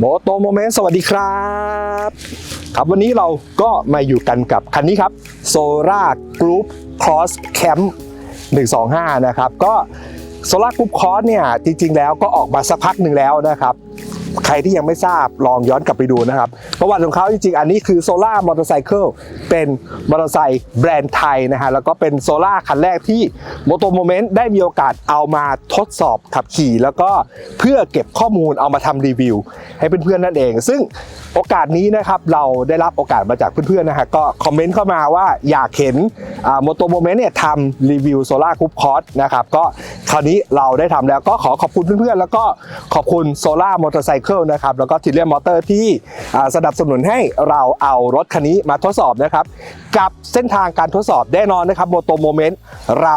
โมโตโมเมนต์สวัสดีครับ ครับวันนี้เราก็มาอยู่กันกับคันนี้ครับโซล่ากรุ๊ปครอสแคมป์125 นะครับ ก็โซล่ากรุ๊ปครอสเนี่ย จริง ๆ แล้วก็ออกมาสักพักหนึ่งแล้วนะครับ ใครที่ยังไม่ทราบลองย้อนกลับไปดูนะครับ ประวัติของเขาจริงๆ อันนี้คือโซล่ามอเตอร์ไซค์เป็นมอเตอร์ไซค์แบรนด์ไทยนะฮะแล้วก็เป็นโซล่าคันแรกที่โมโตโมเมนต์ได้มีโอกาสเอามาทดสอบขับขี่ แล้วก็เพื่อเก็บข้อมูลเอามาทำรีวิว ให้เพื่อนๆนั่นเอง ซึ่งโอกาสนี้นะครับเราได้รับโอกาสมาจากเพื่อนๆนะฮะก็คอมเมนต์เข้ามาว่าอยากเห็นโมโตโมเมนต์เนี่ยทำรีวิวโซล่ากรุ๊ปคอร์สนะครับก็คราวนี้เราได้ทำแล้วก็ขอขอบคุณเพื่อนๆแล้วก็ขอบคุณโซล่ามอเตอร์ไซค์นะครับแล้วก็ทิเลียมมอเตอร์ที่สนับสนุนให้เราเอารถคันนี้มาทดสอบนะครับกับเส้นทางการทดสอบแน่นอนนะครับโมโตโมเมนต์เรา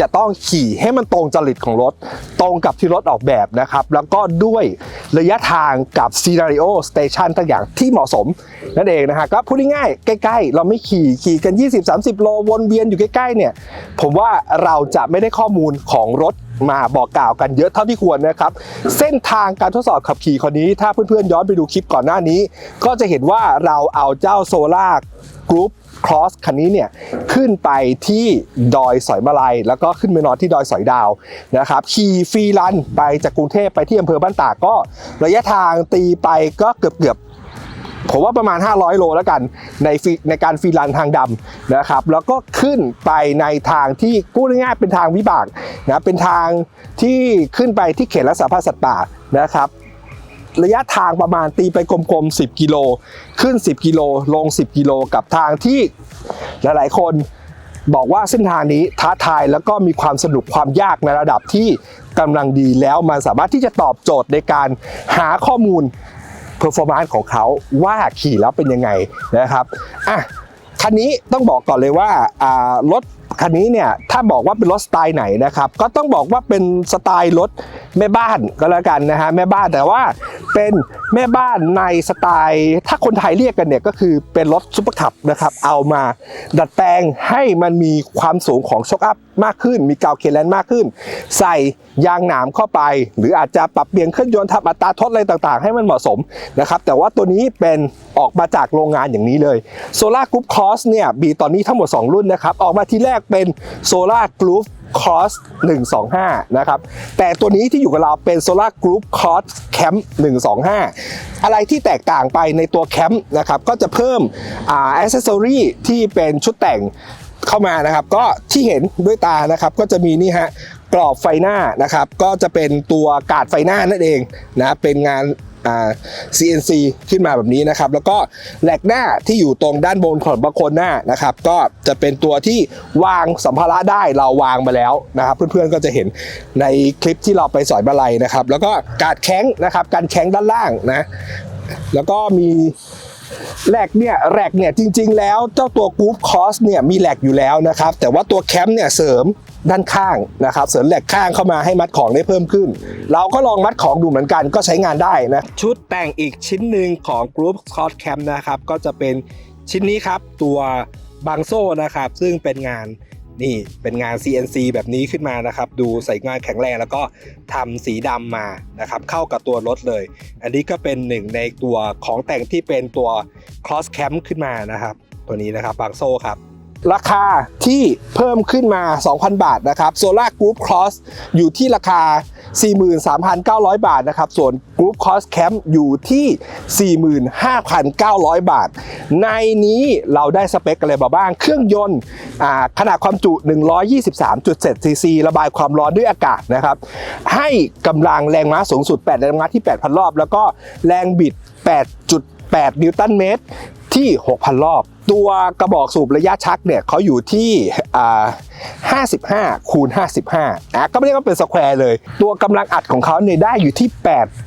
จะต้องขี่ให้มันตรงจริตของรถ ตรงกับที่รถออกแบบนะครับ แล้วก็ด้วยระยะทางกับซีนารีโอสเตชันต่างอย่างที่เหมาะสมนั่นเองนะฮะก็พูดง่ายๆใกล้ ๆ เราไม่ขี่ขี่กัน 20-30 โลวนเวียนอยู่ใกล้ๆเนี่ยผมว่าเราจะไม่ได้ข้อมูลของรถมาบอกกล่าวกันเยอะเท่าที่ควรนะครับ เส้นทางการทดสอบขับขี่คนนี้ ถ้าเพื่อนๆย้อนไปดูคลิปก่อนหน้านี้ ก็จะเห็นว่าเราเอาเจ้าโซล่ากรุ๊ป ครอสคันนี้เนี่ยขึ้นไปที่ดอยสอยมาลัย แล้วก็ขึ้นไปนอนที่ดอยสอยดาวนะครับขี่ฟรีรันไปจากกรุงเทพไปที่อำเภอบ้านตากก็ระยะทางตีไปก็เกือบเกือบผมว่าประมาณ 500 โลแล้วกันในในการฟรีรันทางดำนะครับแล้วก็ขึ้นไปในทางที่พูดง่ายๆเป็นทางวิบากนะเป็นทางที่ขึ้นไปที่เขตรักษาพันธุ์สัตว์ป่านะครับ ระยะทางประมาณตีไปกลมๆ 10 กิโล ขึ้น 10 กิโล ลง 10 กิโล กับทางที่หลายๆ คนบอกว่าเส้นทางนี้ท้าทายแล้วก็มีความสนุกความยากในระดับที่กำลังดีแล้วมันสามารถที่จะตอบโจทย์ในการหาข้อมูลเพอร์ฟอร์มนซ์ของเขาว่าขี่แล้วเป็นยังไงนะครับอะคันนี้ต้องบอกก่อนเลยว่าอ่ารถ คันนี้เนี่ยถ้าบอกว่าเป็นรถสไตล์ไหนนะครับก็ต้องบอกว่าเป็นสไตล์รถแม่บ้านก็แล้วกันนะฮะแม่บ้านแต่ว่าเป็นแม่บ้านในสไตล์ ถ้าคนไทยเรียกกันเนี่ยก็คือเป็นรถซุปเปอร์คับนะครับเอามาดัดแปลงให้มันมีความสูงของช็อคอัพมากขึ้น มีกาวเคแลนมากขึ้น ใส่ยางหนามเข้าไป หรืออาจจะปรับเปลี่ยนเครื่องยนต์ทำอัตราทดอะไรต่างๆ ให้มันเหมาะสมนะครับแต่ว่าตัวนี้เป็นออกมาจากโรงงานอย่างนี้เลย Solar Group Cross เนี่ยมีตอนนี้ทั้งหมด 2 รุ่นนะครับออกมาทีแรกเป็น Solar Group Cross 125 นะครับ แต่ตัวนี้ที่อยู่กับเราเป็น Solar Group Cross Camp 125 อะไรที่แตกต่างไปในตัวแคมป์นะครับ ก็จะเพิ่มอ่า accessory ที่เป็นชุดแต่งเข้ามานะครับ ก็ที่เห็นด้วยตานะครับ ก็จะมีนี่ฮะกรอบไฟหน้านะครับ ก็จะเป็นตัวกาดไฟหน้านั่นเองนะ เป็นงาน CNC ขึ้นมาแบบนี้นะครับ แล้วก็แหลกหน้าที่อยู่ตรงด้านบนของบางคนหน้านะครับ ก็จะเป็นตัวที่วางสัมภาระได้เราวางมาแล้วนะครับ เพื่อนๆก็จะเห็นในคลิปที่เราไปสอยมาลัยนะครับ แล้วก็กาดแข้งนะครับ การแข้งด้านล่างนะ แล้วก็มีแหลกเนี่ยแหลกเนี่ยจริง ๆ แล้วเจ้าตัวกรุ๊ปคอสเนี่ยมีแหลกอยู่แล้วนะครับ แต่ว่าตัวแคมป์เนี่ยเสริม ด้านข้างนะครับเสริมแหลกข้างเข้ามาให้มัดของได้เพิ่มขึ้น เราก็ลองมัดของดูเหมือนกันก็ใช้งานได้นะ ชุดแต่งอีกชิ้นหนึ่งของกรุ๊ปคอสแคมป์นะครับก็จะเป็นชิ้นนี้ครับตัวบางโซ่นะครับ ซึ่งเป็นงานนี่เป็นงาน CNC แบบนี้ขึ้นมานะครับ ดูใส่งานแข็งแรงแล้วก็ทำสีดำมานะครับ เข้ากับตัวรถเลย อันนี้ก็เป็นหนึ่งในตัวของแต่งที่เป็นตัว cross cam ขึ้นมานะครับ ตัวนี้นะครับบางโซ่ครับ ราคาที่เพิ่มขึ้นมา 2,000 บาทนะครับ Solar Group Cross อยู่ที่ราคา 43,900 บาทนะครับ ส่วน Group Cross Camp อยู่ที่ 45,900 บาท ในนี้เราได้สเปคอะไรบ้าง เครื่องยนต์ขนาดความจุ 123.7 ซีซี ระบายความร้อนด้วยอากาศนะครับ ให้กำลังแรงม้าสูงสุด 8 แรงม้าที่ 8,000 รอบ แล้วก็แรงบิด 8.8 นิวตันเมตร ที่ 6,000 รอบ ตัวกระบอกสูบระยะชักเนี่ยเขาอยู่ที่อ่า55 คูณ 55นะก็ไม่ได้ว่าเป็นสแควร์เลย ตัวกำลังอัดของเขาเนี่ยได้อยู่ที่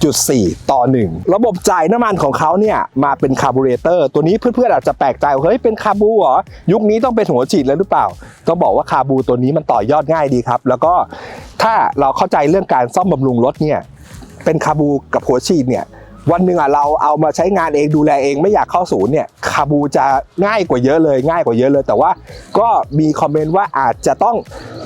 8.4 ต่อ 1 ระบบจ่ายน้ำมันของเขาเนี่ยมาเป็นคาร์บูเรเตอร์ ตัวนี้เพื่อนๆอาจจะแปลกใจว่าเฮ้ยเป็นคาร์บูเหรอ ยุคนี้ต้องเป็นหัวฉีดแล้วหรือเปล่า ต้องบอกว่าคาร์บูตัวนี้มันต่อยอดง่ายดีครับ แล้วก็ถ้าเราเข้าใจเรื่องการซ่อมบำรุงรถเนี่ยเป็นคาบูกับหัวฉีดเนี่ย วันหนึ่งอะเราเอามาใช้งานเองดูแลเองไม่อยากเข้าศูนย์เนี่ยคาบูจะง่ายกว่าเยอะเลย ง่ายกว่าเยอะเลย แต่ว่าก็มีคอมเมนต์ว่าอาจจะต้อง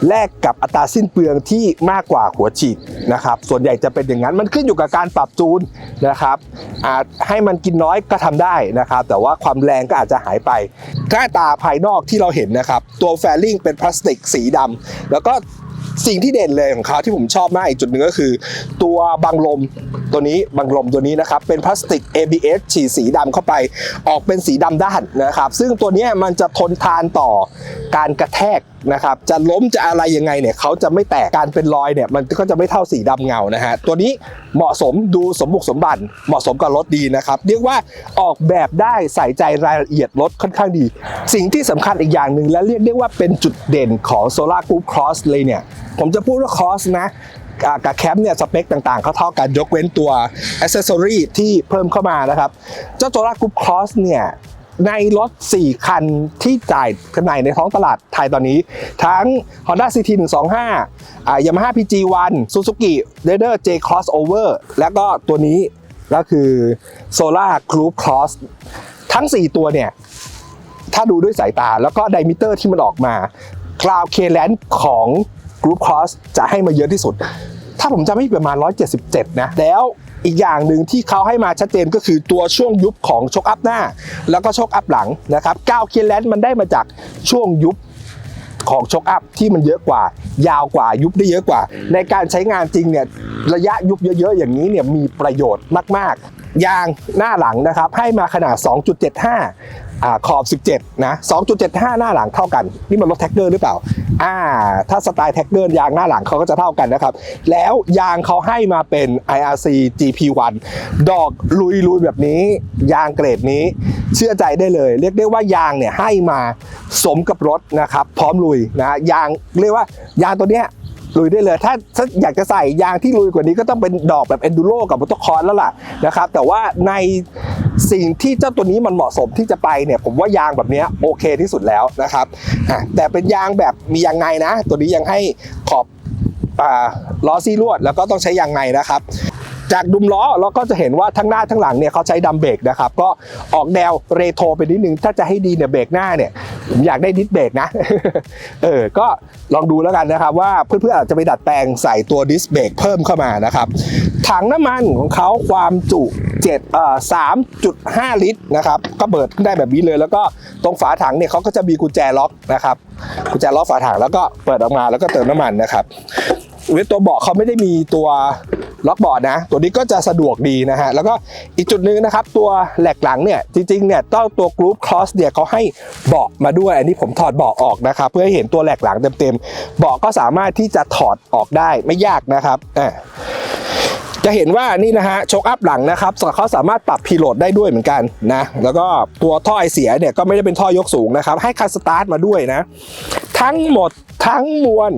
แลกกับอัตราสิ้นเปลืองที่มากกว่าหัวฉีดนะครับส่วนใหญ่จะเป็นอย่างนั้นมันขึ้นอยู่กับการปรับจูนนะครับอาจให้มันกินน้อยก็ทำได้นะครับ แต่ว่าความแรงก็อาจจะหายไปหน้าตาภายนอกที่เราเห็นนะครับ ตัวแฟลิงเป็นพลาสติกสีดำแล้วก็ สิ่งที่เด่นเลยของเขาที่ผมชอบมากอีกจุดหนึ่งก็คือ ตัวบังลมตัวนี้บังลมตัวนี้นะครับเป็นพลาสติก ABS ฉีดสีดำเข้าไป ออกเป็นสีดำด้านนะครับ ซึ่งตัวนี้มันจะทนทานต่อการกระแทกนะครับจะล้มจะอะไรยังไงเนี่ยเขาจะไม่แตกการเป็นรอยเนี่ยมันก็จะไม่เท่าสีดำเงานะฮะตัวนี้เหมาะสมดูสมบุกสมบันเหมาะสมกับรถดีนะครับเรียกว่าออกแบบได้ใส่ใจรายละเอียดรถค่อนข้างดี สิ่งที่สำคัญอีกอย่างหนึ่งและเรียกได้ว่าเป็นจุดเด่นของ Solar Group Cross เลยเนี่ยผมจะพูดว่า Cross นะกับแคมป์เนี่ยสเปคต่างๆเขาเท่ากันยกเว้นตัวอ c เซสซอรีที่เพิ่มเข้ามานะครับ เจ้า Solar Group Cross เนี่ย ในรถ 4 คันที่จ่ายจำหน่ายในท้องตลาดไทยตอนนี้ ทั้ง Honda CT 125อ่า Yamaha PG1 Suzuki Raider J Crossover และก็ตัวนี้ก็คือ Solar Group Cross ทั้ง 4 ตัวเนี่ย ถ้าดูด้วยสายตาแล้วก็ไดมิเตอร์ที่มันออกมา คลาวเคแลนของ Group Cross จะให้มาเยอะที่สุด ถ้าผมจำไม่ผิดประมาณ 177 นะ แล้ว อีกอย่างหนึ่งที่เขาให้มาชัดเจนก็คือตัวช่วงยุบของชกอัพหน้า แล้วก็ชกอัพหลังนะครับก้าวเคแลนมันได้มาจากช่วงยุบของชกอคอัพที่มันเยอะกว่า ยาวกว่ายุบได้เยอะกว่า ในการใช้งานจริงเนี่ยระยะยุบเยอะๆ อย่างนี้เนี่ยมีประโยชน์มากๆยางหน้าหลังนะครับให้มาขนาด 2.75อ่า ขอบ 17 นะ 2.75 หน้าหลังเท่ากัน นี่มันรถแท็กเกอร์หรือเปล่า อ่า ถ้าสไตล์แท็กเกอร์ยางหน้าหลังเขาก็จะเท่ากันนะครับ แล้วยางเขาให้มาเป็น IRC GP1 ดอกลุยลุยแบบนี้ ยางเกรดนี้ เชื่อใจได้เลย เรียกได้ว่ายางเนี่ยให้มาสมกับรถนะครับ พร้อมลุยนะ ยางเรียกว่ายางตัวเนี้ยลุยได้เลย ถ้าถ้าอยากจะใส่ยางที่ลุยกว่านี้ก็ต้องเป็นดอกแบบเอนดูโรกับมอเตอร์คอร์แล้วล่ะนะครับ แต่ว่าใน สิ่งที่เจ้าตัวนี้มันเหมาะสมที่จะไปเนี่ยผมว่ายางแบบนี้โอเคที่สุดแล้วนะครับแต่เป็นยางแบบมียางไงนะ ตัวนี้ยังให้ขอบอล้อซี่ลวด แล้วก็ต้องใช้ยางไนนะครับ จากดุมล้อเราก็จะเห็นว่าทั้งหน้าทั้งหลังเนี่ยเขาใช้ดัมเบรกนะครับก็ออกแนวเรโทรไปนิดนึงถ้าจะให้ดีเนี่ยเบรกหน้าเนี่ยผมอยากได้ดิสเบรกนะเออก็ลองดูแล้วกันนะครับว่าเพื่อนๆอาจจะไปดัดแปลงใส่ตัวดิสเบรกเพิ่มเข้ามานะครับถังน้ำมันของเขาความจุ7เอ่อ3.5 ลิตรนะครับก็เปิดได้แบบนี้เลย แล้วก็ตรงฝาถังเนี่ยเขาก็จะมีกุญแจล็อกนะครับกุญแจล็อกฝาถังแล้วก็เปิดออกมาแล้วก็เติมน้ำมันนะครับ เวทตัวเบาะเขาไม่ได้มีตัวล็อกเบาะนะ ตัวนี้ก็จะสะดวกดีนะฮะ แล้วก็อีกจุดหนึ่งนะครับ ตัวแหลกหลังเนี่ย จริงๆเนี่ยเจ้าตัวกรุ๊ปคลอสเนี่ยเขาให้เบาะมาด้วย อันนี้ผมถอดเบาะออกนะครับ เพื่อให้เห็นตัวแหลกหลังเต็มๆ เบาะก็สามารถที่จะถอดออกได้ไม่ยากนะครับอ่า จะเห็นว่านี่นะฮะโชคอัพหลังนะครับเขาสามารถปรับพีโหลดได้ด้วยเหมือนกันนะแล้วก็ตัวท่อไอเสียเนี่ยก็ไม่ได้เป็นท่อยกสูงนะครับให้คันสตาร์ทมาด้วยนะ ทั้งหมดทั้งมวล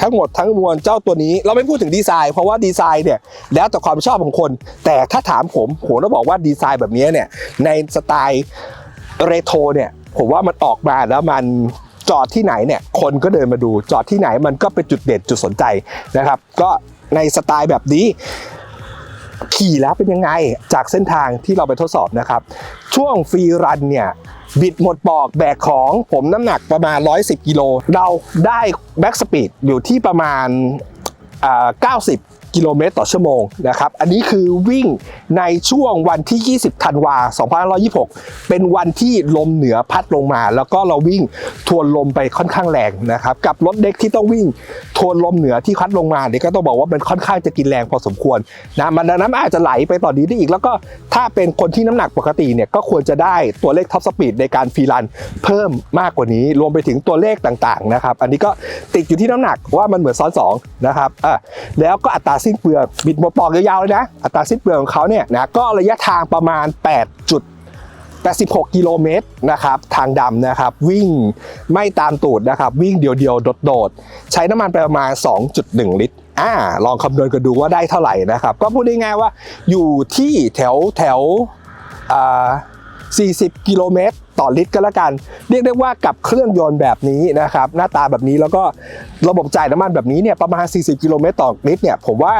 ทั้งหมดทั้งมวลเจ้าตัวนี้เราไม่พูดถึงดีไซน์ เพราะว่าดีไซน์เนี่ยแล้วแต่ความชอบของคน แต่ถ้าถามผมผมต้องบอกว่าดีไซน์แบบนี้เนี่ยในสไตล์เรโทรเนี่ยผมว่ามันออกมาแล้วมันจอดที่ไหนเนี่ยคนก็เดินมาดู จอดที่ไหนมันก็เป็นจุดเด่นจุดสนใจนะครับ ก็ในสไตล์แบบนี้ ขี่แล้วเป็นยังไงจากเส้นทางที่เราไปทดสอบนะครับ ช่วงฟรีรันเนี่ยบิดหมดปอกแบกของผมน้ำหนักประมาณ 110 กิโล เราได้แบ็กสปีดอยู่ที่ประมาณอ่า90 กิโลเมตรต่อชั่วโมงนะครับ อันนี้คือวิ่งในช่วงวันที่ 20 ธันวา2526 เป็นวันที่ลมเหนือพัดลงมา แล้วก็เราวิ่งทวนลมไปค่อนข้างแรงนะครับ กับรถเด็กที่ต้องวิ่งทวนลมเหนือที่พัดลงมาเนี่ยก็ต้องบอกว่ามันค่อนข้างจะกินแรงพอสมควรนะมันดังนั้นอาจจะไหลไปต่อนี้ได้อีก แล้วก็ถ้าเป็นคนที่น้ำหนักปกติเนี่ยก็ควรจะได้ตัวเลขท็อปสปีดในการฟรีรันเพิ่มมากกว่านี้ รวมไปถึงตัวเลขต่างๆนะครับ อันนี้ก็ติดอยู่ที่น้ำหนักว่ามันเหมือนซ้อนสองนะครับอะแล้วก็อัตราสิ้นเปลืองบิดหมดปอกยาวๆเลยนะ อัตราสิ้นเปลืองของเขาเนี่ยนะก็ระยะทางประมาณ 8 จุด86กิโลเมตรนะครับทางดำนะครับวิ่งไม่ตามตูดนะครับวิ่งเดียวๆ โดดๆ ใช้น้ำมันไปประมาณ 2.1 ลิตรอ่าลองคำนวณกันดูว่าได้เท่าไหร่นะครับ ก็พูดง่ายๆว่าอยู่ที่แถวแถวอ่า40 กิโลเมตร ต่อลิตรก็แล้วกัน เรียกได้ว่ากับเครื่องยนต์แบบนี้นะครับหน้าตาแบบนี้แล้วก็ระบบจ่ายน้ำมันแบบนี้เนี่ยประมาณ 40 กิโลเมตรต่อลิตรเนี่ยผมว่า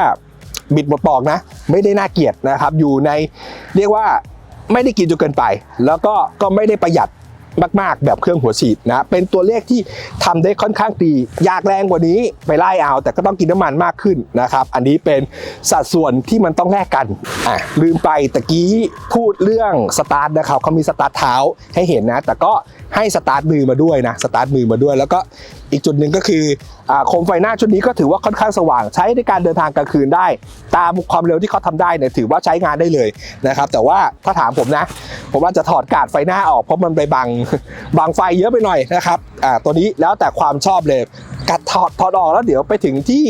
บิดหมดปอกนะ ไม่ได้น่าเกลียดนะครับอยู่ในเรียกว่าไม่ได้กินจนเกินไป แล้วก็ก็ไม่ได้ประหยัด มาก ๆ แบบเครื่องหัวฉีดนะ เป็นตัวเลขที่ทำได้ค่อนข้างดี อยากแรงกว่านี้ไปไล่เอา แต่ก็ต้องกินน้ำมันมากขึ้นนะครับ อันนี้เป็นสัดส่วนที่มันต้องแลกกันอะลืมไปตะกี้พูดเรื่องสตาร์ทนะครับเขามีสตาร์ทเท้าให้เห็นนะ แต่ก็ให้สตาร์ทมือมาด้วยนะสตาร์ทมือมาด้วย แล้วก็อีกจุดหนึ่งก็คืออโคมไฟหน้าชุดนี้ก็ถือว่าค่อนข้างสว่าง ใช้ในการเดินทางกลางคืนได้ ตามความเร็วที่เขาทำได้เนี่ยถือว่าใช้งานได้เลยนะครับ แต่ว่าถ้าถามผมนะ ผมว่าจะถอดกาดไฟหน้าออกเพราะมันไปบังบังไฟเยอะไปหน่อยนะครับอ่าตัวนี้แล้วแต่ความชอบเลยกัดถอดถอดออกแล้วเดี๋ยวไปถึงที่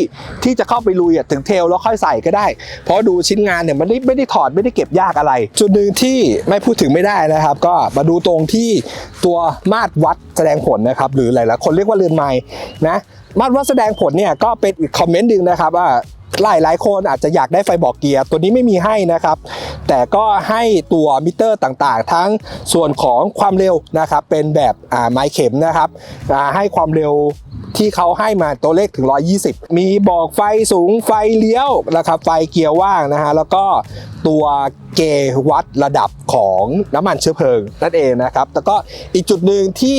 ที่จะเข้าไปลุยอะถึงเทลแล้วค่อยใส่ก็ได้ เพราะดูชิ้นงานเนี่ยมันไม่ไม่ได้ถอดไม่ได้เก็บยากอะไร จุดหนึ่งที่ไม่พูดถึงไม่ได้นะครับ ก็มาดูตรงที่ตัวมาตรวัดแสดงผลนะครับหรือหลายๆคนเรียกว่าเรือนไม้นะมาตรวัดแสดงผลเนี่ยก็เป็นอีกคอมเมนต์หนึ่งนะครับว่า หลายหลายคนอาจจะอยากได้ไฟบอกเกียร์ตัวนี้ไม่มีให้นะครับ แต่ก็ให้ตัวมิเตอร์ต่างๆ ทั้งส่วนของความเร็วนะครับ เป็นแบบไม้เข็มนะครับให้ความเร็วที่เขาให้มาตัวเลขถึง 120 มีบอกไฟสูงไฟเลี้ยวนะครับไฟเกียร์ว่างนะฮะแล้วก็ตัวเกวัดระดับของน้ำมันเชื้อเพลิงนั่นเองนะครับ แล้วก็อีกจุดหนึ่งที่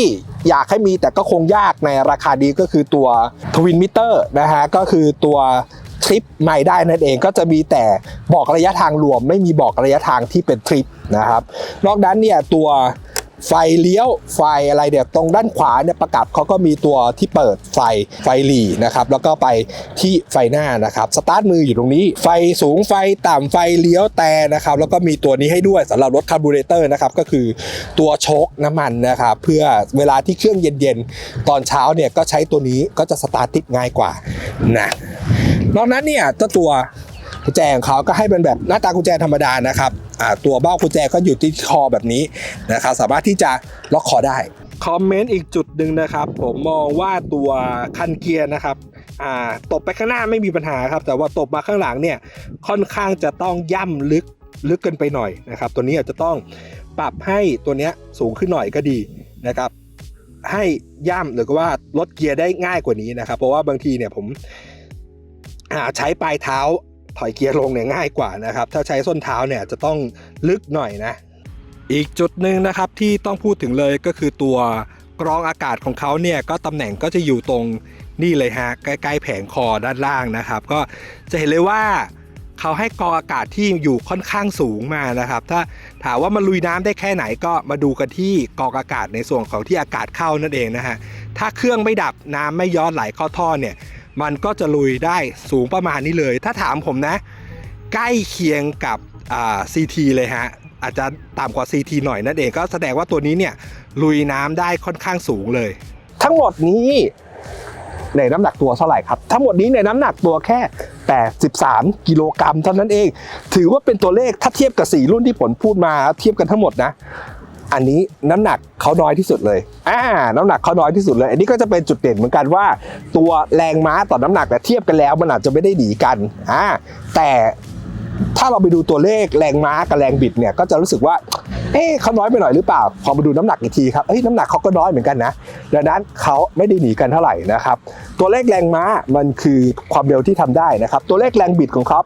อยากให้มีแต่ก็คงยากในราคาดีก็คือตัวทวินมิเตอร์นะฮะก็คือตัว ทริปไม่ได้นั่นเองก็จะมีแต่บอกระยะทางรวม ไม่มีบอกระยะทางที่เป็นทริปนะครับ นอกนั้นเนี่ยตัว ไฟเลี้ยวไฟอะไรเดี๋ยวตรงด้านขวาเนี่ยประกับเขาก็มีตัวที่เปิดไฟไฟหลีนะครับแล้วก็ไปที่ไฟหน้านะครับสตาร์ทมืออยู่ตรงนี้ ไฟสูงไฟต่ำไฟเลี้ยวแต่นะครับแล้วก็มีตัวนี้ให้ด้วยสำหรับรถคาร์บูเรเตอร์นะครับก็คือตัวโชคน้ำมันนะครับเพื่อเวลาที่เครื่องเย็นๆ ตอนเช้าเนี่ยก็ใช้ตัวนี้ก็จะสตาร์ทติดง่ายกว่านะนอกนั้นเนี่ยเจ้าตัว กุญแจของเขาก็ให้เป็นแบบหน้าตากุญแจธรรมดานะครับตัวเบ้ากุญแจก็อยู่ที่คอแบบนี้นะครับสามารถที่จะล็อกคอได้คอมเมนต์อีกจุดหนึ่งนะครับ ผมมองว่าตัวคันเกียร์นะครับตบไปข้างหน้าไม่มีปัญหาครับ แต่ว่าตบมาข้างหลังเนี่ยค่อนข้างจะต้องย่ำลึกลึกเกินไปหน่อยนะครับ ตัวนี้อาจจะต้องปรับให้ตัวนี้สูงขึ้นหน่อยก็ดีนะครับ ให้ย่ำหรือก็ว่าลดเกียร์ได้ง่ายกว่านี้นะครับ เพราะว่าบางทีเนี่ยผมใช้ปลายเท้า ถอยเกียร์ลงเนี่ยง่ายกว่านะครับ ถ้าใช้ส้นเท้าเนี่ยจะต้องลึกหน่อยนะ อีกจุดหนึ่งนะครับที่ต้องพูดถึงเลยก็คือตัวกรองอากาศของเขาเนี่ยก็ตำแหน่งก็จะอยู่ตรงนี่เลยฮะใกล้ๆแผงคอด้านล่างนะครับ ก็จะเห็นเลยว่าเขาให้กรองอากาศที่อยู่ค่อนข้างสูงมานะครับ ถ้าถามว่ามันลุยน้ำได้แค่ไหนก็มาดูกันที่กรองอากาศในส่วนของที่อากาศเข้านั่นเองนะฮะถ้าเครื่องไม่ดับน้ำไม่ย้อนไหลเข้าท่อเนี่ย มันก็จะลุยได้สูงประมาณนี้เลย ถ้าถามผมนะ ใกล้เคียงกับอ่า CT เลยฮะ อาจจะต่ำกว่า CT หน่อยนั่นเองก็แสดงว่าตัวนี้เนี่ยลุยน้ำได้ค่อนข้างสูงเลย ทั้งหมดนี้ในน้ำหนักตัวเท่าไหร่ครับ ทั้งหมดนี้ในน้ำหนักตัวแค่ 83 กิโลกรัมเท่านั้นเอง ถือว่าเป็นตัวเลขถ้าเทียบกับ 4 รุ่นที่ผลพูดมาเทียบกันทั้งหมดนะ อันนี้น้ำหนักเขาน้อยที่สุดเลยอ่าน้ำหนักเขาน้อยที่สุดเลย อันนี้ก็จะเป็นจุดเด่นเหมือนกันว่า ตัวแรงม้าต่อน้ำหนักแต่เทียบกันแล้วมันอาจจะไม่ได้หนีกันอ่าแต่ถ้าเราไปดูตัวเลขแรงม้ากับแรงบิดเนี่ยก็จะรู้สึกว่า เอ๊ะเขาน้อยไปหน่อยหรือเปล่า พอมาดูน้ำหนักอีกทีครับเอ้ยน้ำหนักเขาก็น้อยเหมือนกันนะ ดังนั้นเขาไม่ได้หนีกันเท่าไหร่นะครับ ตัวเลขแรงม้ามันคือความเร็วที่ทำได้นะครับ ตัวเลขแรงบิดของเขา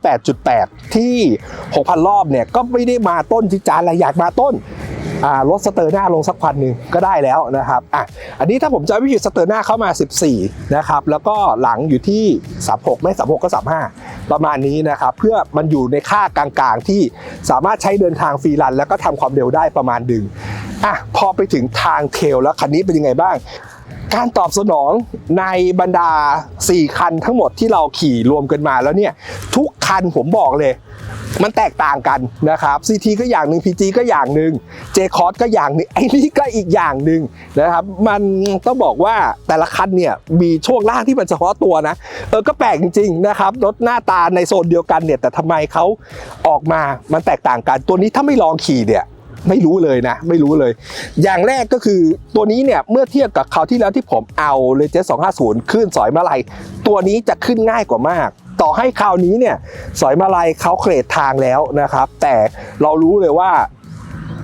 8.8 ที่ 6,000 รอบเนี่ยก็ไม่ได้มาต้นจิจานอะไรอยากมาต้น ลดสเตอร์หน้าลงสักพันหนึ่งก็ได้แล้วนะครับอะอันนี้ถ้าผมจะวิธีสเตอร์หน้าเข้ามา 14นะครับแล้วก็หลังอยู่ที่ 36 ไม่ 36 ก็ 35 ประมาณนี้นะครับเพื่อมันอยู่ในค่ากลางๆ ที่สามารถใช้เดินทางฟรีรัน แล้วก็ทำความเร็วได้ประมาณดึงอะพอไปถึงทางเทลแล้วคันนี้เป็นยังไงบ้างการตอบสนองในบรรดา 4 คันทั้งหมดที่เราขี่รวมกันมาแล้วเนี่ย ทุกคันผมบอกเลย มันแตกต่างกันนะครับ CT ก็อย่างหนึ่ง PG ก็อย่างหนึ่ง J c o s ก็อย่างหนึ่งไอ้นี่ก็อีกอย่างหนึ่งนะครับ มันต้องบอกว่าแต่ละคันเนี่ยมีช่วงล่างที่มันเฉพาะตัวนะ เออก็แปลกจริงๆนะครับรถหน้าตาในโซนเดียวกันเนี่ยแต่ทำไมเขาออกมา มันแตกต่างกัน ตัวนี้ถ้าไม่ลองขี่เนี่ยไม่รู้เลยนะ ไม่รู้เลย อย่างแรกก็คือตัวนี้เนี่ย เมื่อเทียบกับคราวที่แล้วที่ผมเอาเลยเจ250 ขึ้นสอยมาลัยตัวนี้จะขึ้นง่ายกว่ามาก ต่อให้คราวนี้เนี่ยสอยมาลัยเขาเครดทางแล้วนะครับ แต่เรารู้เลยว่า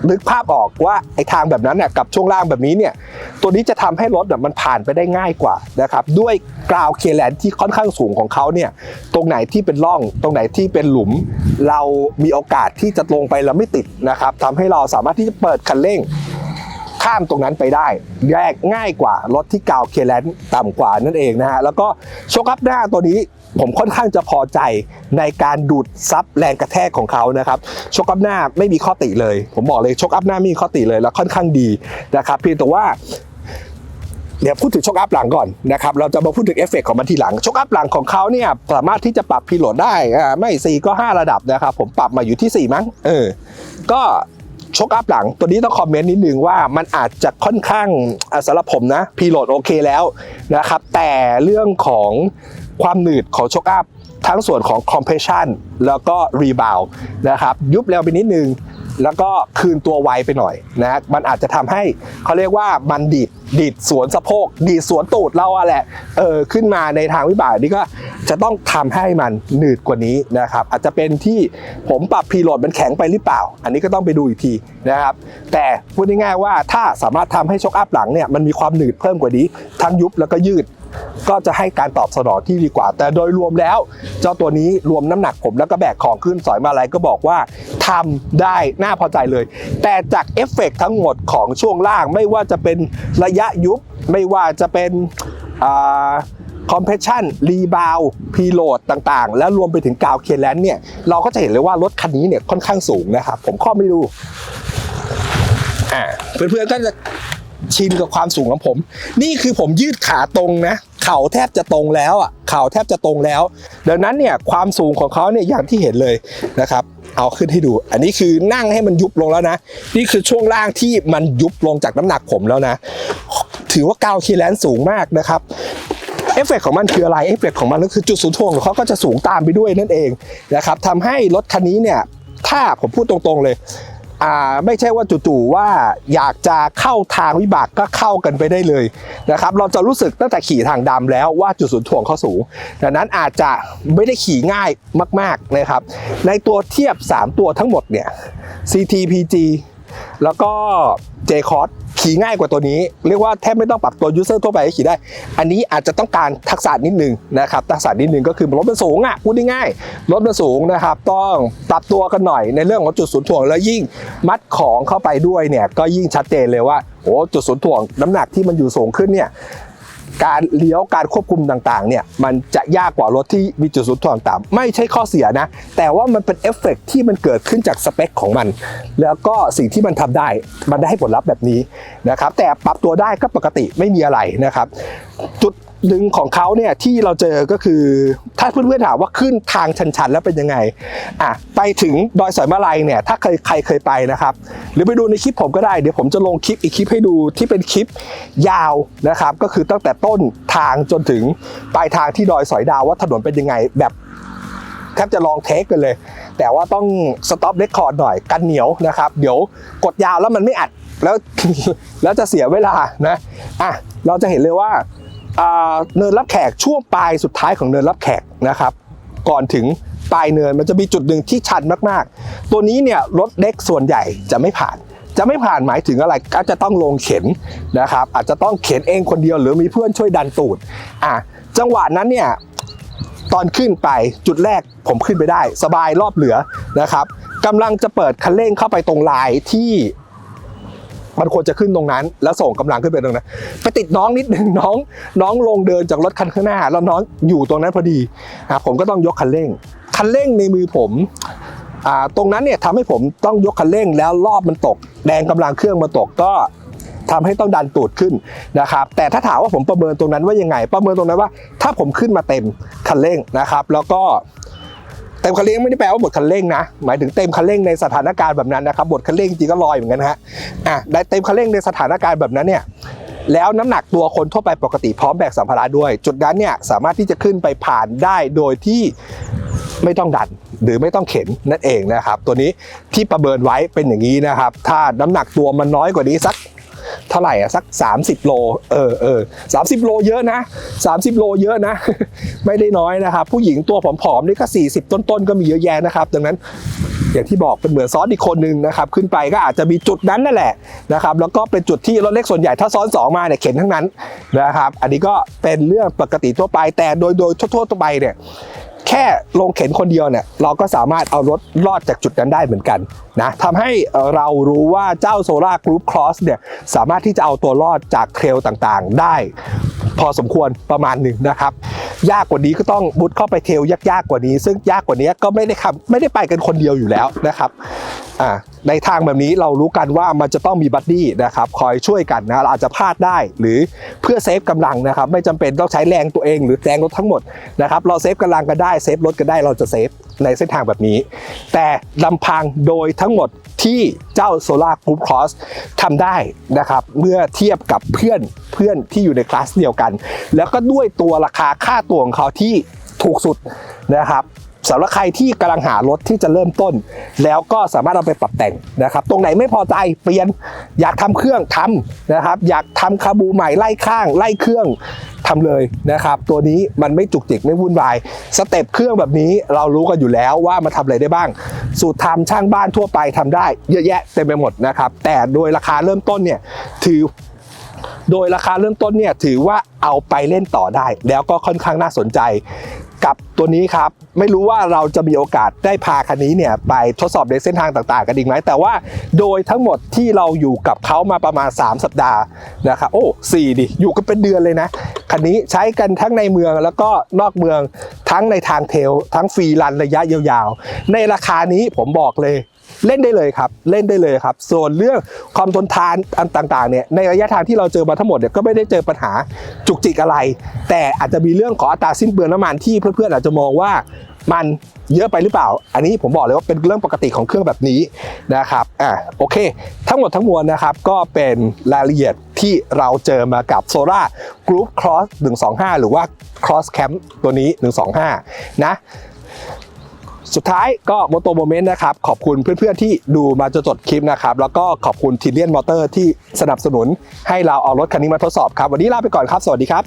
นึกภาพออกว่าไอ้ทางแบบนั้นน่ะกับช่วงล่างแบบนี้เนี่ยตัวนี้จะทำให้รถน่ะมันผ่านไปได้ง่ายกว่านะครับด้วยกราวเคแลนที่ค่อนข้างสูงของเขาเนี่ยตรงไหนที่เป็นร่อง ตรงไหนที่เป็นหลุม เรามีโอกาสที่จะลงไปแล้วไม่ติดนะครับทำให้เราสามารถที่จะเปิดคันเร่งข้ามตรงนั้นไปได้ แยกง่ายกว่า รถที่กาวเคแลนต่ำกว่านั่นเองนะฮะแล้วก็โชคอัพหน้าตัวนี้ ผมค่อนข้างจะพอใจในการดูดซับแรงกระแทกของเขานะครับชคอัพหน้าไม่มีข้อติเลย ผมบอกเลยชคอัพหน้าไม่มีข้อติเลยแล้วค่อนข้างดีนะครับเพียงแต่ว่าเดี๋ยวพูดถึงช็อคอัพหลังก่อนนะครับ เราจะมาพูดถึงเอฟเฟกต์ของมันทีหลังช็อคอัพหลังของเขาเนี่ยสามารถที่จะปรับพีโหลดได้อ่าไม่4ก็ 5 ระดับนะครับ ผมปรับมาอยู่ที่ 4 มั้งเออก็ช็อคอัพหลังตัวนี้ต้องคอมเมนต์นิดนึงว่ามันอาจจะค่อนข้างสำหรับผมนะพีโหลดโอเคแล้วนะครับ แต่เรื่องของ ความหนืดของช็อคอัพทั้งส่วนของ compression แล้วก็ rebound นะครับยุบเร็วไปนิดนึง แล้วก็คืนตัวไวไปหน่อยนะมันอาจจะทำให้เขาเรียกว่ามันดีดดีดสวนสะโพกดีดสวนตูดเราอะแหละเออขึ้นมาในทางวิบากนี่ก็จะต้องทำให้มันหนืดกว่านี้นะครับอาจจะเป็นที่ผมปรับพีโหลดมันแข็งไปหรือเปล่า อันนี้ก็ต้องไปดูอีกทีนะครับแต่พูดง่ายๆว่าถ้าสามารถทำให้ชกอัพหลังเนี่ยมันมีความหนืดเพิ่มกว่านี้ทั้งยุบแล้วก็ยืด ก็จะให้การตอบสนองที่ดีกว่า แต่โดยรวมแล้ว เจ้าตัวนี้รวมน้ำหนักผมแล้วก็แบกของขึ้นสอยมาอะไรก็บอกว่าทำได้น่าพอใจเลย แต่จากเอฟเฟกต์ทั้งหมดของช่วงล่างไม่ว่าจะเป็นระยะยุบ ไม่ว่าจะเป็นคอมเพรสชันรีบาวพีโหลดต่างๆ แล้วรวมไปถึงกาวเคแลนเนี่ย เราก็จะเห็นเลยว่ารถคันนี้เนี่ยค่อนข้างสูงนะครับ ผมข้อไม่ดู อ่าเพื่อนๆก็จะ ชินกับความสูงของผม นี่คือผมยืดขาตรงนะ เข่าแทบจะตรงแล้วอะ เข่าแทบจะตรงแล้ว ดังนั้นเนี่ยความสูงของเขาเนี่ยอย่างที่เห็นเลยนะครับ เอาขึ้นให้ดู อันนี้คือนั่งให้มันยุบลงแล้วนะ นี่คือช่วงล่างที่มันยุบลงจากน้ำหนักผมแล้วนะ ถือว่ากาวคีแลนสูงมากนะครับเอฟเฟกต์ของมันคืออะไร เอฟเฟกต์ของมันก็คือจุดศูนย์ถ่วงของเขาก็จะสูงตามไปด้วยนั่นเองนะครับทำให้รถคันนี้เนี่ย ถ้าผมพูดตรงๆเลย อ่าไม่ใช่ว่าจู่ๆว่าอยากจะเข้าทางวิบากก็เข้ากันไปได้เลยนะครับเราจะรู้สึกตั้งแต่ขี่ทางดำแล้วว่าจุดศูนย์ถ่วงเขาสูงดังนั้นอาจจะไม่ได้ขี่ง่ายมากๆนะครับ ในตัวเทียบ 3 ตัวทั้งหมดเนี่ย CTPG แล้วก็ j c o s ขี่ง่ายกว่าตัวนี้ เรียกว่าแทบไม่ต้องปรับตัวยูเซอร์ทั่วไปให้ขี่ได้ อันนี้อาจจะต้องการทักษะนิดนึงนะครับทักษะนิดนึงก็คือรถมันสูงอะพูดง่ายๆรถมันสูงนะครับ ต้องปรับตัวกันหน่อยในเรื่องของจุดศูนย์ถ่วงแล้วยิ่งมัดของเข้าไปด้วยเนี่ยก็ยิ่งชัดเจนเลยว่าโอ้จุดศูนย์ถ่วงน้ำหนักที่มันอยู่สูงขึ้นเนี่ย การเลี้ยวการควบคุมต่างๆเนี่ยมันจะยากกว่ารถที่มีจุดศูนย์ถ่วงต่ำไม่ใช่ข้อเสียนะ แต่ว่ามันเป็นเอฟเฟกต์ที่มันเกิดขึ้นจากสเปคของมัน แล้วก็สิ่งที่มันทำได้มันได้ผลลัพธ์แบบนี้นะครับแต่ปรับตัวได้ก็ปกติไม่มีอะไรนะครับ จุด หนึ่งของเขาเนี่ยที่เราเจอก็คือ ถ้าเพื่อนๆถามว่าขึ้นทางชันๆแล้วเป็นยังไงอะไปถึงดอยสอยมาลัยเนี่ยถ้าเคยใครเคยไปนะครับ หรือไปดูในคลิปผมก็ได้เดี๋ยวผมจะลงคลิปอีกคลิปให้ดูที่เป็นคลิปยาวนะครับ ก็คือตั้งแต่ต้นทางจนถึงปลายทางที่ดอยสอยดาวว่าถนนเป็นยังไงแบบแทบจะลองเทคกันเลย แต่ว่าต้องสต็อปเรคคอร์ดหน่อยกันเหนียวนะครับ เดี๋ยวกดยาวแล้วมันไม่อัดแล้วแล้วจะเสียเวลานะอะเราจะเห็นเลยว่าอ่า เนินรับแขกช่วงปลายสุดท้ายของเนินรับแขกนะครับ ก่อนถึงปลายเนินมันจะมีจุดหนึ่งที่ชันมากๆ ตัวนี้เนี่ยรถเล็กส่วนใหญ่จะไม่ผ่าน จะไม่ผ่านหมายถึงอะไรก็จะต้องลงเข็นนะครับ อาจจะต้องเข็นเองคนเดียวหรือมีเพื่อนช่วยดันตูดอะจังหวะนั้นเนี่ยตอนขึ้นไปจุดแรกผมขึ้นไปได้ สบายรอบเหลือนะครับกำลังจะเปิดคันเร่งเข้าไปตรงลายที่ มันควรจะขึ้นตรงนั้น แล้วส่งกำลังขึ้นไปตรงนั้นไปติดน้องนิดนึงน้อง น้องลงเดินจากรถคันข้างหน้า แล้วน้องอยู่ตรงนั้นพอดีอะผมก็ต้องยกคันเร่ง คันเร่งในมือผมอ่าตรงนั้นเนี่ยทำให้ผมต้องยกคันเร่งแล้วรอบมันตก แรงกำลังเครื่องมันตกก็ทำให้ต้องดันตูดขึ้นนะครับ แต่ถ้าถามว่าผมประเมินตรงนั้นว่ายังไง ประเมินตรงนั้นว่า ถ้าผมขึ้นมาเต็มคันเร่งนะครับ แล้วก็ เต็มคันเร่งไม่ได้แปลว่าหมดคันเร่งนะ หมายถึงเต็มคันเร่งในสถานการณ์แบบนั้นนะครับหมดคันเร่งจริงก็ลอยเหมือนกันฮะอะได้เต็มคันเร่งในสถานการณ์แบบนั้นเนี่ยแล้วน้ำหนักตัวคนทั่วไปปกติพร้อมแบกสัมภาระด้วย จุดนั้นเนี่ยสามารถที่จะขึ้นไปผ่านได้โดยที่ไม่ต้องดันหรือไม่ต้องเข็นนั่นเองนะครับ ตัวนี้ที่ประเมินไว้เป็นอย่างนี้นะครับ ถ้าน้ำหนักตัวมันน้อยกว่านี้สัก เท่าไหร่อะสัก 30 โล เออเออสาโลเยอะนะ 30 โลเยอะนะ ไม่ได้น้อยนะครับ ผู้หญิงตัวผอมๆนี่ก็ 40 ต้นๆ ก็มีเยอะแยะนะครับ ดังนั้นอย่างที่บอกเป็นเหมือนซ้อนอีกคนนึงนะครับ ขึ้นไปก็อาจจะมีจุดนั้นนั่นแหละนะครับ แล้วก็เป็นจุดที่รถเล็กส่วนใหญ่ถ้าซ้อนสองมาเนี่ยเข็นทั้งนั้นนะครับ อันนี้ก็เป็นเรื่องปกติทั่วไปแต่โดยโดยทั่วๆไปเนี่ย แค่ลงเข็นคนเดียวเนี่ยเราก็สามารถเอารถรอดจากจุดนั้นได้เหมือนกันนะทำให้เรารู้ว่าเจ้า Solar Group Cross เนี่ยสามารถที่จะเอาตัวรอดจากเทรลต่างๆ ได้ พอสมควรประมาณหนึ่งนะครับ ยากกว่านี้ก็ต้องมุดเข้าไปเทลยากๆกว่านี้ ซึ่งยากกว่านี้ก็ไม่ได้ขับไม่ได้ไปกันคนเดียวอยู่แล้วนะครับในทางแบบนี้เรารู้กันว่ามันจะต้องมีบัดดี้นะครับคอยช่วยกันนะเราอาจจะพลาดได้หรือเพื่อเซฟกำลังนะครับ ไม่จำเป็นต้องใช้แรงตัวเองหรือแรงรถทั้งหมดนะครับ เราเซฟกำลังกันได้เซฟรถกันได้เราจะเซฟ ในเส้นทางแบบนี้ แต่ลำพังโดยทั้งหมดที่เจ้า Solar Group Cross ทำได้นะครับ เมื่อเทียบกับเพื่อนเพื่อนที่อยู่ในคลาสเดียวกัน แล้วก็ด้วยตัวราคาค่าตัวของเขาที่ถูกสุดนะครับ สำหรับใครที่กำลังหารถที่จะเริ่มต้น แล้วก็สามารถเอาไปปรับแต่งนะครับ ตรงไหนไม่พอใจเปลี่ยนอยากทำเครื่องทำนะครับ อยากทำคาบูใหม่ไล่ข้าง ไล่เครื่องทำเลยนะครับ ตัวนี้มันไม่จุกจิกไม่วุ่นวายสเต็ปเครื่องแบบนี้เรารู้กันอยู่แล้วว่ามันทำอะไรได้บ้าง สูตรทำช่างบ้านทั่วไปทำได้ เยอะแยะเต็มไปหมดนะครับ แต่โดยราคาเริ่มต้นเนี่ยถือโดยราคาเริ่มต้นเนี่ยถือว่าเอาไปเล่นต่อได้ แล้วก็ค่อนข้างน่าสนใจ กับตัวนี้ครับ ไม่รู้ว่าเราจะมีโอกาสได้พาคันนี้เนี่ยไปทดสอบในเส้นทางต่างๆ กันอีกไหมแต่ว่าโดยทั้งหมดที่เราอยู่กับเขามาประมาณ 3 สัปดาห์นะครับโอ้สี่ดิอยู่กันเป็นเดือนเลยนะคันนี้ใช้กันทั้งในเมืองแล้วก็นอกเมืองทั้งในทางเทลทั้งฟรีรันระยะยาวๆ ในราคานี้ผมบอกเลย เล่นได้เลยครับ เล่นได้เลยครับ ส่วนเรื่องความทนทานอันต่างๆเนี่ยในระยะทางที่เราเจอมาทั้งหมดเนี่ยก็ไม่ได้เจอปัญหาจุกจิกอะไร แต่อาจจะมีเรื่องของอัตราสิ้นเปลืองน้ำมันที่เพื่อนๆอาจจะมองว่ามันเยอะไปหรือเปล่า อันนี้ผมบอกเลยว่าเป็นเรื่องปกติของเครื่องแบบนี้นะครับ อ่าโอเค ทั้งหมดทั้งมวลนะครับ ก็เป็นรายละเอียดที่เราเจอมากับ Solar Group Cross 125 หรือว่า Cross Camp ตัวนี้ 125 นะ สุดท้ายก็โมโตโมเมนต์นะครับ ขอบคุณเพื่อนๆที่ดูมาจนจบคลิปนะครับ แล้วก็ขอบคุณทีเลียนมอเตอร์ที่สนับสนุนให้เราเอารถคันนี้มาทดสอบครับ วันนี้ลาไปก่อนครับ สวัสดีครับ